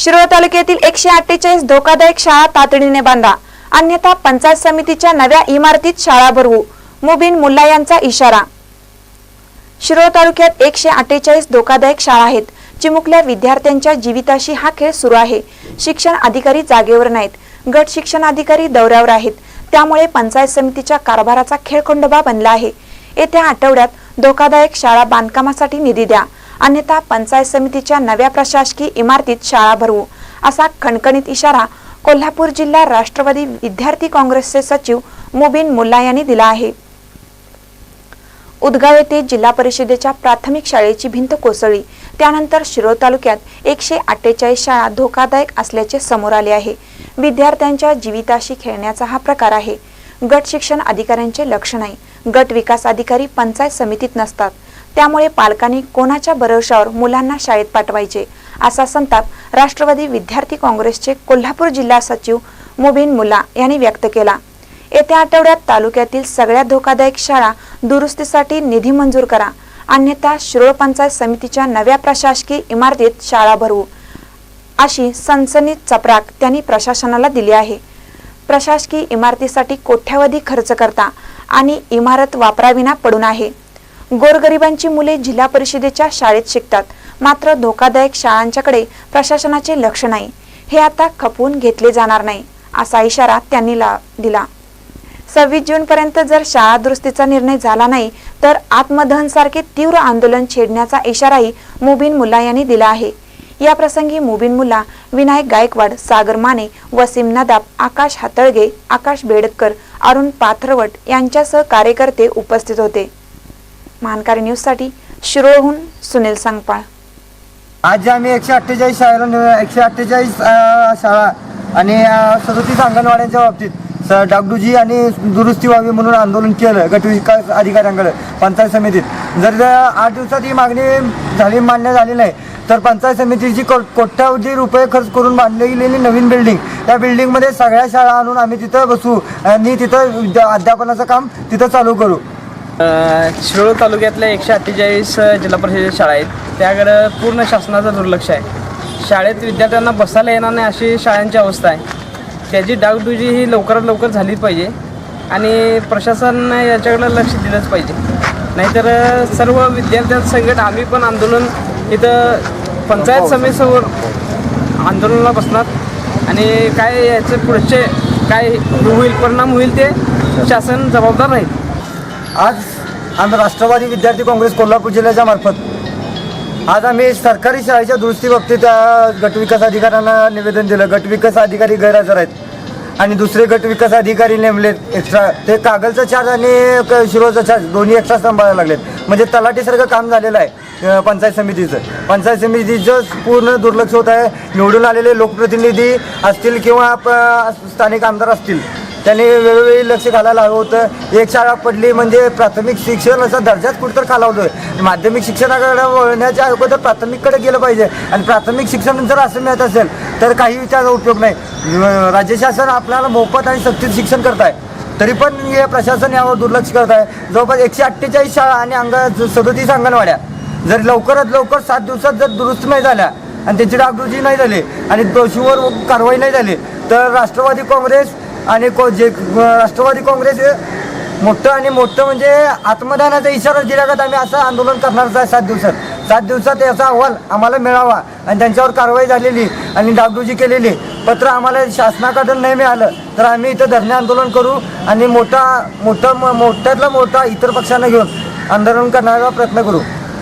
शिरोळ तालुक्यातील एकशे अठ्ठेचाळीस धोकादायक शाळा तातडीने बांधा. अन्यथा पंचायत समितीच्या नव्या इमारतीत शाळा भरवू. मुबीन मुल्ला यांचा इशारा. शिरोळ तालुक्यात एकशे अठ्ठेचाळीस धोकादायक शाळा आहेत चिमुकल्या विद्यार्थ्यांच्या जीविताशी हा खेळ सुरू आहे. शिक्षण अधिकारी जागेवर नाहीत. गट शिक्षण अधिकारी दौऱ्यावर आहेत. त्यामुळे पंचायत समितीच्या कारभाराचा खेळखंडोबा बनला आहे. येत्या आठवड्यात धोकादायक शाळा बांधकामासाठी निधी द्या. अन्यथा पंचायत समितीच्या नव्या प्रशासकीय इमारतीत शाळा भरवू असा खणखणीत इशारा कोल्हापूर जिल्हा राष्ट्रवादी विद्यार्थी काँग्रेसचे सचिव मुबीन मुल्ला यांनी दिला आहे. उदगाव येथे जिल्हा परिषदेच्या प्राथमिक शाळेची भिंत कोसळली. त्यानंतर शिरोळ तालुक्यात एकशे अठ्ठेचाळीस शाळा धोकादायक असल्याचे समोर आले आहे. विद्यार्थ्यांच्या जीविताशी खेळण्याचा हा प्रकार आहे. गट शिक्षण अधिकाऱ्यांचे लक्ष नाही. गट विकास अधिकारी पंचायत समितीत नसतात. त्यामुळे पालकांनी कोणाच्या भरवशावर मुलांना शाळेत पाठवायचे असा संताप राष्ट्रवादी विद्यार्थी काँग्रेसचे कोल्हापूर जिल्हा सचिव मुबीन मुला यांनी व्यक्त केला. येत्या आठवड्यात तालुक्यातील सगळ्या धोकादायक शाळा दुरुस्तीसाठी निधी मंजूर करा. अन्यथा शिरोळ पंचायत समितीच्या नव्या प्रशासकीय इमारतीत शाळा भरवू. अशी सनसनीत चपराक त्यांनी प्रशासनाला दिली आहे. प्रशासकीय इमारतीसाठी कोट्यावधी खर्च करता आणि इमारत वापराविना पडून आहे. गोरगरिबांची मुले जिल्हा परिषदेच्या शाळेत शिकतात. मात्र धोकादायक शाळांच्याकडे प्रशासनाचे लक्ष नाही. हे आता खपवून घेतले जाणार नाही असा इशारा त्यांनी ला दिला. सव्वीस जून पर्यंत जर शाळा दुरुस्तीचा निर्णय झाला नाही तर आत्मदहनसारखे तीव्र आंदोलन छेडण्याचा इशाराही मुबीन मुल्ला यांनी दिला आहे. या प्रसंगी मुबीन मुल्ला विनायक गायकवाड सागर माने वसीम नदाब आकाश हातळगे आकाश बेडकर अरुण पाथरवट यांच्यासह कार्यकर्ते उपस्थित होते. महानकारी न्यूजसाठी शिरोळहून सुनील सांगपाळ. आज आम्ही एकशे अठ्ठेचाळीस शाळा एकशे अठ्ठेचाळीस शाळा आणि सदोतीस अंगणवाड्यांच्या बाबतीत. डागडूजी आणि दुरुस्ती व्हावी म्हणून आंदोलन केलं गट विकास अधिकाऱ्यांकडे पंचायत समितीत. जर आठ दिवसात ही मागणी झाली मान्य झाली नाही तर पंचायत समितीची को कोट्यावधी रुपये खर्च करून बांधली गेलेली नवीन बिल्डिंग. त्या बिल्डिंगमध्ये सगळ्या शाळा आणून आम्ही तिथं बसू आणि तिथं अध्यापनाचं काम तिथं चालू करू. शिरोळ तालुक्यातल्या एकशे अठ्ठेचाळीस जिल्हा परिषदेच्या शाळा आहेत. त्याकडं पूर्ण शासनाचं दुर्लक्ष आहे. शाळेत विद्यार्थ्यांना बसायला येणार नाही अशी शाळांची अवस्था आहे. त्याची डागडुजी ही लवकरात लवकर झालीच पाहिजे आणि प्रशासन याच्याकडं लक्ष दिलंच पाहिजे. नाहीतर सर्व विद्यार्थ्यांसंकट आम्ही पण आंदोलन इथं पंचायत समितीसमोर आंदोलनाला बसणार. आणि काय याचे पुढचे काय होईल परिणाम होईल ते शासन जबाबदार राहील. आज आम्ही राष्ट्रवादी विद्यार्थी काँग्रेस कोल्हापूर जिल्ह्याच्या मार्फत आज आम्ही सरकारी शाळेच्या दुरुस्ती बाबतीत गटविकास अधिकाऱ्यांना निवेदन दिलं. गटविकास अधिकारी गैरहजर आहेत. आणि दुसरे गटविकास अधिकारी नेमलेत. एक्स्ट्रा ते कागलचा चार्ज आणि क- चार्ज दोन्ही एक्स्ट्रा सांभाळायला लागलेत. म्हणजे तलाठीसारखं काम झालेलं आहे पंचायत समितीचं. पंचायत समितीचं पूर्ण दुर्लक्ष होत आहे. निवडून आलेले लोकप्रतिनिधी असतील किंवा प- स्थानिक आमदार असतील. त्यांनी वेळोवेळी लक्ष घालायला हवं होतं. एक शाळा पडली म्हणजे प्राथमिक शिक्षणाचा दर्जाच कुठतर खालावतोय. माध्यमिक शिक्षणाकडे वळण्याच्या अगोदर प्राथमिककडे गेलं पाहिजे. आणि प्राथमिक शिक्षण जर असं मिळत असेल तर काही त्याचा उपयोग नाही. राज्य शासन आपल्याला मोफत आणि सक्तीत शिक्षण करत आहे तरी पण हे प्रशासन यावर दुर्लक्ष करत आहे जवळपास एकशे अठ्ठेचाळीस शाळा आणि अंग सदोतीस अंगणवाड्या. जर लवकरात लवकर सात दिवसात जर दुरुस्त नाही झाल्या आणि त्यांची डागडुजी नाही झाली आणि दोषीवर कारवाई नाही झाली तर राष्ट्रवादी काँग्रेस आणि को जे राष्ट्रवादी काँग्रेस मोठं आणि मोठं म्हणजे आत्मदानाचा इशारा दिल्यागत आम्ही असं आंदोलन करणारच आहे सात दिवसात. सात दिवसात याचा अहवाल आम्हाला मिळावा आणि त्यांच्यावर कारवाई झालेली आणि डागडुजी केलेली. पत्र आम्हाला शासनाकडून नाही मिळालं तर आम्ही इथं धरणे आंदोलन करू आणि मोठा मोठा मोठ्यातला मोठा इतर पक्षांना घेऊन आंदोलन करण्याचा प्रयत्न करू.